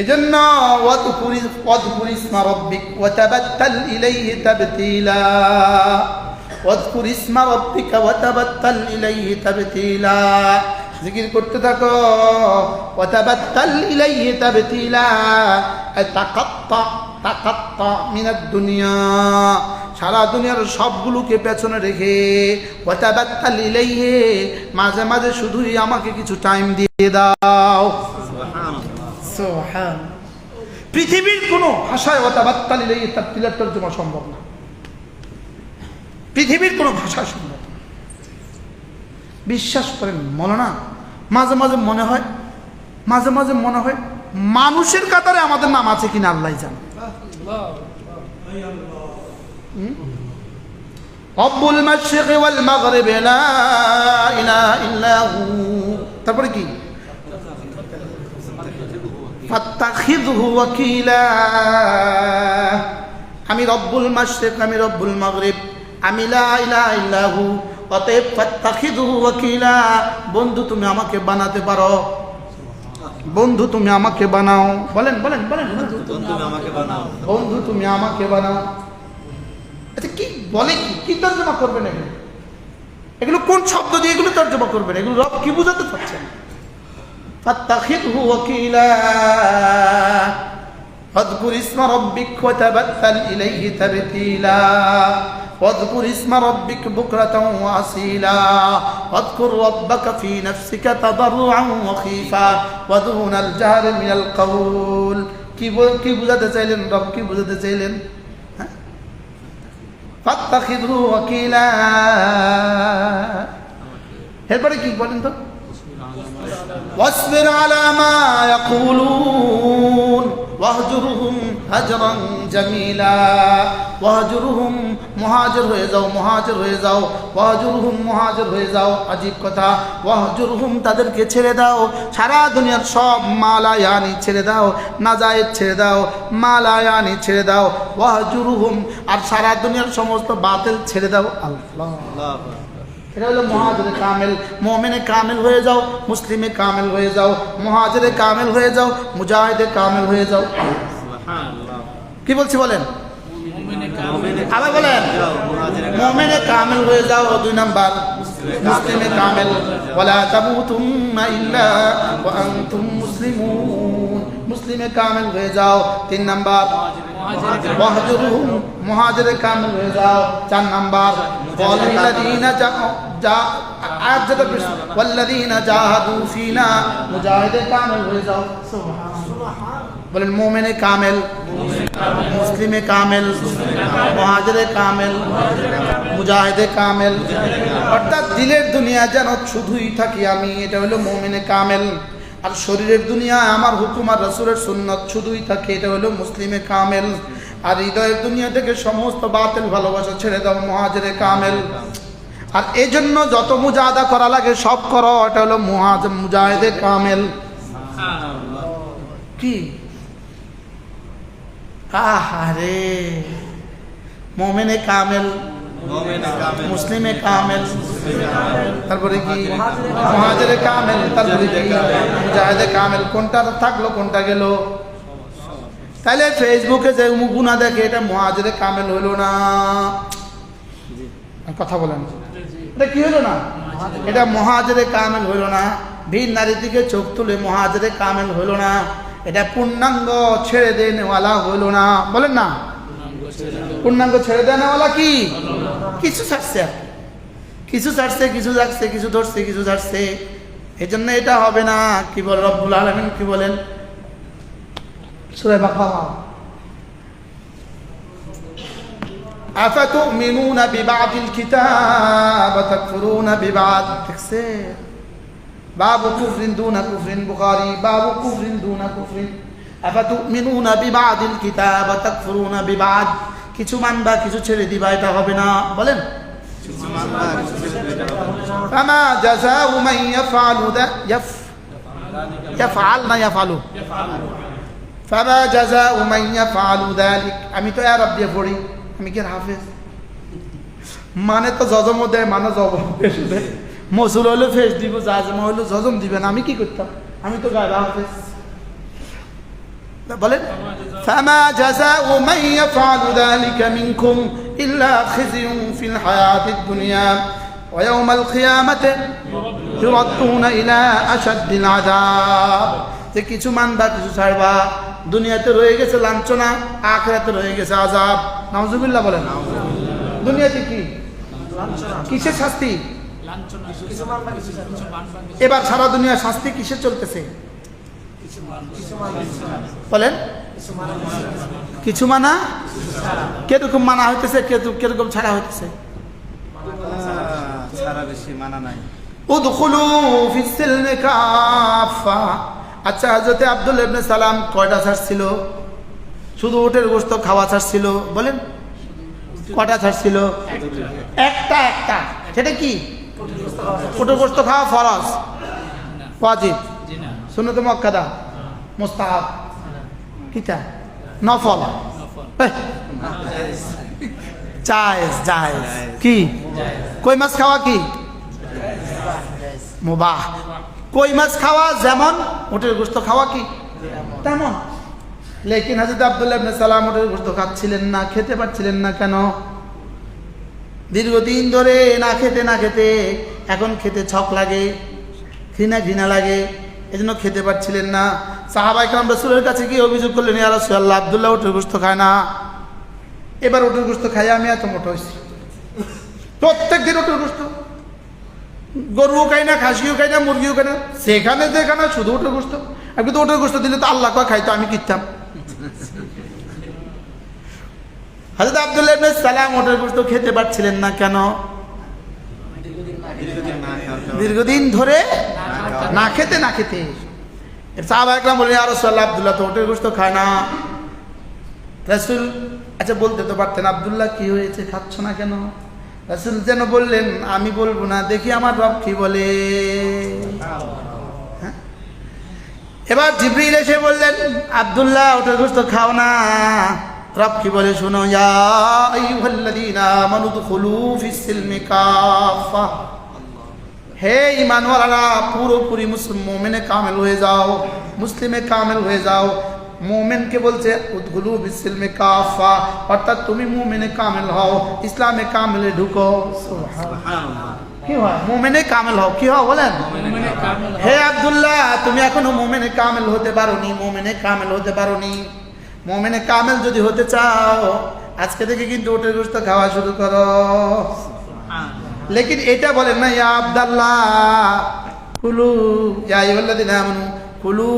এজন্য ওয়াদকুরি ওয়াদকুরি ইসমা রব্বিক, ওয়াতাবাত্তাল ইলাইহি তাবতিলা। ওয়াদকুর ইসমা রব্বিকা, ওয়াতাবাত্তাল ইলাইহি তাবতিলা। জিকির করতে থাকো। ওয়াতাবাত্তাল ইলাইহি তাবতিলা। তাকাত্তা তাকাত্তা মিনাদ দুনিয়া। সারা দুনিয়ার সবগুলোকে পেছনে রেখে ওয়াতাবাত্তাল ইলাইহি, মাঝে মাঝে শুধুই আমাকে কিছু টাইম দিয়ে দাও। সুবহান। পৃথিবীর কোনো ভাষায় ওয়াতাবাত্তাল ইলাইহি তাবতিলার তর্জমা সম্ভব না। পৃথিবীর কোনো ভাষা সম্ভব না। বিশ্বাস করেন, মনে না? মাঝে মাঝে মনে হয়, মাঝে মাঝে মনে হয় মানুষের কাতারে আমাদের নাম আছে কিনা আল্লাহ জানে। তারপরে কি? আমি রব্বুল মাশরিক, আমি রব্বুল মাগরিব, আমি লা ইলাহা ইল্লা হু অতএব ফাত্তাখিযহু ওয়াকিলা। বন্ধু, তুমি আমাকে বানাতে পারো। বন্ধু, তুমি আমাকে বানাও। বলেন বলেন বলেন। বন্ধু, তুমি আমাকে বানাও। আচ্ছা কি বলে কি? কি তর্জমা করবেন এগুলো? এগুলো কোন শব্দ দিয়ে এগুলো তর্জমা করবেন? এগুলো রব কি বুঝাতে পারছেন فاتخذه وكيلا واذكر اسم ربك وتبتل إليه تبتيلا واذكر اسم ربك بكرة وأصيلا واذكر ربك في نفسك تضرعا وخيفا ودون الجهر من القول কি বল- কি বুঝাতে চাইলেন রব কি বুঝাতে চাইলেন হ্যাঁ? ফাত্তাখিযহু ওয়াকিলা এরপরে কি বলেন তো واصبر على ما يقولون واهجرهم هجرا جميلا واهجرهم মহাজর হয়ে যাও মহাজর হয়ে যাও ওয়াহজুরহুম মহাজর হয়ে যাও আজীব কথা ওয়াহজুরহুম তাদেরকে ছেড়ে দাও সারা দুনিয়ার সব মালায়ানি ছেড়ে দাও নাজায়েজ ছেড়ে দাও মালায়ানি ছেড়ে দাও ওয়াহজুরহুম আর সারা দুনিয়ার সমস্ত বাতিল ছেড়ে দাও আল্লাহ আল্লাহ এটা হলো মহাজরে কামেল। মোমেনে কামেল হয়ে যাও মুসলিমে কামেল হয়ে যাও মহাজরে কামেল হয়ে যাও মুজাহিদে কামেল হয়ে যাও। কি বলছি বলেন? আবার বলেন। মোমেনে কামেল হয়ে যাও দুই নাম্বার। মুসলিমে কামেল। ওয়ালা তামুতুন্না ইল্লা ওয়া আনতুম মুসলিমুন। মুসলিমে কামেল হয়ে যাও। তিন নাম্বার মুহাজিরে কামেল হয়ে যাও। চার নাম্বার আয়াত যেটা ওয়াল্লাযীনা জাহাদু ফিনা, মুজাহিদে কামেল হয়ে যাও। বলেন, মোমেনে কামেল, মুসলিমে কামেল, মহাজরে কামেল, মুজাহিদে কামেল। অর্থাৎ দিলের দুনিয়া যেন শুধুই থাকি আমি, এটা হলো মোমেনে কামেল। আর শরীরের দুনিয়া আমার হুকুম আর রসুলের সুন্নত শুধুই থাকে, এটা হলো মুসলিমে কামেল। আর হৃদয়ের দুনিয়া থেকে সমস্ত বাতিল ভালোবাসা ছেড়ে দাও মহাজরে কামেল। আর এই জন্য যত মুজাহাদা করা লাগে সব করো, এটা হলো মুহাজ মুজাহিদে কামেল। কি? আহারে, মোমেনে কামেল। মুসলিমে কামেল। তারপরে কি? মহাজেরে কামেল, তারপরে কি? মুজাহিদে কামেল। কোনটা থাকল, কোনটা গেল? তাহলে ফেসবুকে যে গুণা দেখে, এটা মহাজেরে কামেল হলো না। কথা বলেন। এটা কি হলো না? এটা মহাজেরে কামেল হলো না। ভিন নারী দিকে চোখ তুলে মহাজেরে কামেল হলো না। এটা পূর্ণাঙ্গ ছেড়ে দেনেওয়ালা হলো না। বলেন না। পূর্ণাঙ্গ ছেড়ে দেনেওয়ালা কি? কিছু ছাড়ছে আর কি। কিছু ছাড়ছে কিছু যাচ্ছে কিছু ধরছে কিছু ছাড়ছে এই জন্য এটা হবে না কি বল রব্বুল আলমিন কি বলেন সুরে বাকারা أفتؤمنون ببعض الكتاب وتكفرون ببعض تكسير باب كفر دون كفر بخاري باب كفر دون كفر أفتؤمنون ببعض الكتاب وتكفرون ببعض কিছু মানবা কিছু ছেড়ে দিবা এটা হবে না বলেন فما جزاء من يفعل ذا يف يفعل না يفعل فما جزاء من يفعل ذلك আমি তো আরব দিয়ে পড়ি আমি কি আর হাফেজ মানে তো জজম দেয় মানে জব ফেস দেয় মসুল হইলো ফেস দিব জাজমা হইলো জজম দিবেন আমি কি করতাম আমি তো গায়ে হাফেজ বলেন। ইল্লা কিছু মানবা কিছু ছাড়বা দুনিয়াতে রয়ে গেছে লাঞ্ছনা আখরাতে রয়ে গেছে আজাব নাউজুবিল্লাহ বলেন। দুনিয়াতে কি? কিসের শাস্তি? এবার সারা দুনিয়া শাস্তি কিসে চলতেছে? বলেন। কিছু মানা? কীরকম মানা হইতেছে, কেরকম- ছাড়া হইতেছে? আচ্ছা হযরতে আব্দুল ইবনে সালাম কয়টা ছাড়ছিল? শুধু উটের গোশত খাওয়া ছাড়ছিল, বলেন। কয়টা ছাড়ছিল? একটা একটা। সেটা কি? উটের গোশত খাওয়া ফরজ। ওয়াজিব। সুন্নত মুআক্কাদা মুস্তাহাব কিটা নফল জায়েজ জায়েজ কি কই মাছ খাওয়া কি মুবাহ কই মাছ খাওয়া যেমন উটের গোস্ত খাওয়া কি তেমন লেকিন হাজরত আব্দুল্লাহ ইবনে সালাম উটের গোস্ত খাচ্ছিলেন না খেতে পারছিলেন না কেন দীর্ঘদিন ধরে না খেতে না খেতে এখন খেতে ছক লাগে ঘৃণা ঘৃণা লাগে এজন্য খেতে পারছিলেন না। সাহাবাই কালাম রসুলের কাছে গিয়ে অভিযোগ করলেন ইয়া রাসূলুল্লাহ আব্দুল্লাহ উটের গোস্ত খায় না। এবার উটের গোস্ত খাই আমি এত মোটা হয়েছি। প্রত্যেক দিন উটের গোস্ত গরুও খাই না খাসিও খাই না মুরগিও খাই না। সেখানে যেখানে শুধু ওটার গোস্ত আমি তো ওটার গোস্ত দিলে তো আল্লাহ কা খাইতো আমি কিনতাম। হাজরত আব্দুল্লাহ ইবনে সালাম ওটার গোস্ত খেতে পারছিলেন না কেন? দীর্ঘদিন ধরে না খেতে না খেতে। সাহাবা একরাম বলে আর রাসূলুল্লাহ আব্দুল্লাহ তো ওটার গোস্ত খায় না। রাসূল আচ্ছা বলতে তো পারতেন আব্দুল্লাহ কি হয়েছে খাচ্ছ না কেন? রাসূল যেন বললেন আমি বলব না দেখি আমার রব কি বলে। হ্যাঁ? এবার জিবরিল এসে বললেন আব্দুল্লাহ ওটার গোস্ত খাও না। রব কি বলে শোনো ইয়া আইয়ুহাল্লাযীনা আমানু দুখুলু ফিস সিলমি কাফা হে ইমানওয়ালারা পুরোপুরি মুসলিম মোমেনে কামেল হয়ে যাও মুসলিমে কামেল হয়ে যাও। মোমেনকে বলছে উদ্গুলু বিসিলমে কাফা অর্থাৎ তুমি মোমেনে কামেল হও ইসলামে কামেলে ঢুকো। কি হয়? মোমেনে কামেল হও কি হয় বলেন? হে আব্দুল্লাহ তুমি এখনও মোমেনে কামেল হতে পারোনি মোমেনে কামেল হতে পারোনি। মোমেনে কামেল যদি হতে চাও আজকে থেকে কিন্তু ওটের গোস্ত খাওয়া শুরু করো। লেকিন এটা বলেন না ইয়া আব্দাল্লাহ কুলু ইয়া আইয়ুহাল্লাযীনা আমানু কুলু।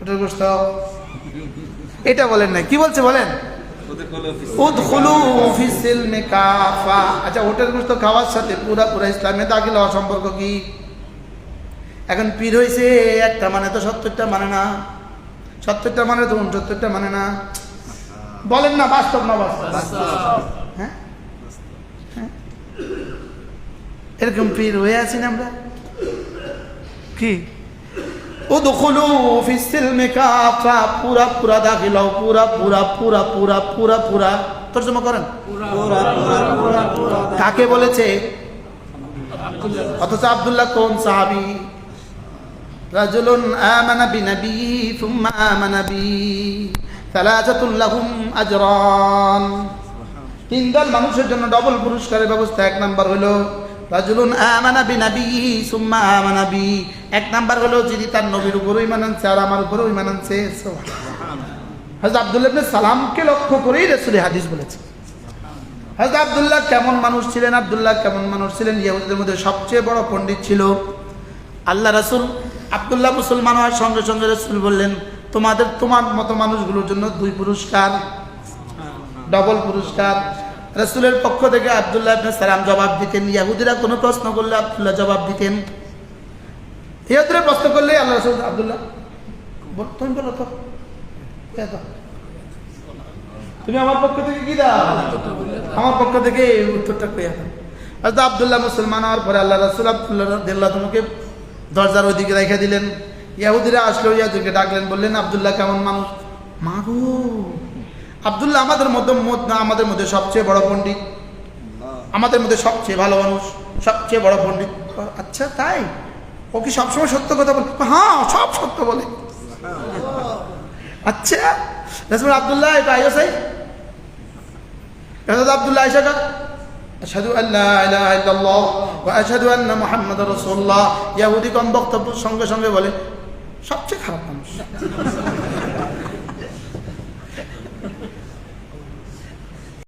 ওটার গোশত। এটা বলেন না কি বলছে বলেন? আচ্ছা ওটার গোশত খাওয়ার সাথে পুরা পুরা ইসলামে দাখিল হওয়ার সম্পর্ক কি? এখন পীর হয়েছে একটা মানে তো সত্তরটা মানে না। সত্তরটা মানে তো উনসত্তরটা মানে না। বলেন না বাস্তব না বাস্তব। হ্যাঁ? এরকম পীর হয়ে আছি না আমরা? কি? উদখুলু ফিস সিলমি কাফা পুরা পুরা দাখিল হও পুরা পুরা পুরা পুরা পুরা পুরা। তর্জমা করেন। পুরা পুরা পুরা পুরা কাকে বলেছে? অথচ আব্দুল্লাহ কোন সাহাবি? রাজুলুন আমানা বিনবী থুম্মা আমানা বি সালাসাতুল লাহুম আজরান। তিন দল মানুষের জন্য ডবল পুরস্কারের ব্যবস্থা এক নাম্বার হলো রাজুলুন আমানা বিনবী সুম্মা আমানা বি। এক নাম্বার হলো যিনি তার নবীর উপরও ইমান আনছে আর আমার উপরও ইমান আনছে। হযরত আব্দুল্লাহ ইবনে সালামকে লক্ষ্য করেই রাসূল হাদিস বলেছে হযরত আব্দুল্লাহ কেমন মানুষ ছিলেন? আব্দুল্লাহ কেমন মানুষ ছিলেন? ইহুদিদের মধ্যে সবচেয়ে বড় পণ্ডিত ছিল। আল্লাহ রাসূল আব্দুল্লাহ মুসলমান হওয়ার সঙ্গে সঙ্গে রাসূল বললেন তোমাদের তোমার মতো মানুষগুলোর জন্য দুই পুরস্কার। ডবল পুরস্কার। রাসূলের পক্ষ থেকে আব্দুল্লাহ ইবনে সালাম জবাব দিতেন ইহুদিরা কোনো প্রশ্ন করলে আব্দুল্লাহ জবাব দিতেন। ইহুদিরা প্রশ্ন করলে আল্লাহ রাসূল আব্দুল্লাহ তুমি বলো তো তুমি আমার পক্ষ থেকে কি দাও? আমার পক্ষ থেকে এই উত্তরটা কইয়া দাও আবদুল্লাহ মুসলমান হওয়ার পরে আল্লাহ রাসুল আবদুল্লাহ দিল্লাহ তোমাকে দরজার ওইদিকে রেখে দিলেন। ইয়াহুদিরা আসলো, ইয়াহুদিকে ডাকলেন, বললেন, আবদুল্লাহ কেমন মানুষ মাগো আবদুল্লাহ আমাদের মধ্যে আমাদের মধ্যে সবচেয়ে বড় পণ্ডিত। আমাদের মধ্যে সবচেয়ে ভালো মানুষ সবচেয়ে বড় পণ্ডিত। আচ্ছা তাই? ও কি সবসময় সত্য কথা বলে? হ্যাঁ সব সত্য বলে। আচ্ছা আব্দুল্লাহ এটা আইও সাই? এটা আব্দুল্লাহ আইসা কা আশহাদু আল্লা ইলাহা ইল্লাল্লাহ ওয়া আশহাদু আন্না মুহাম্মাদার রাসূলুল্লাহ। ইহুদি কম বক্তব্য সঙ্গে সঙ্গে বলে সবচেয়ে খারাপ মানুষ।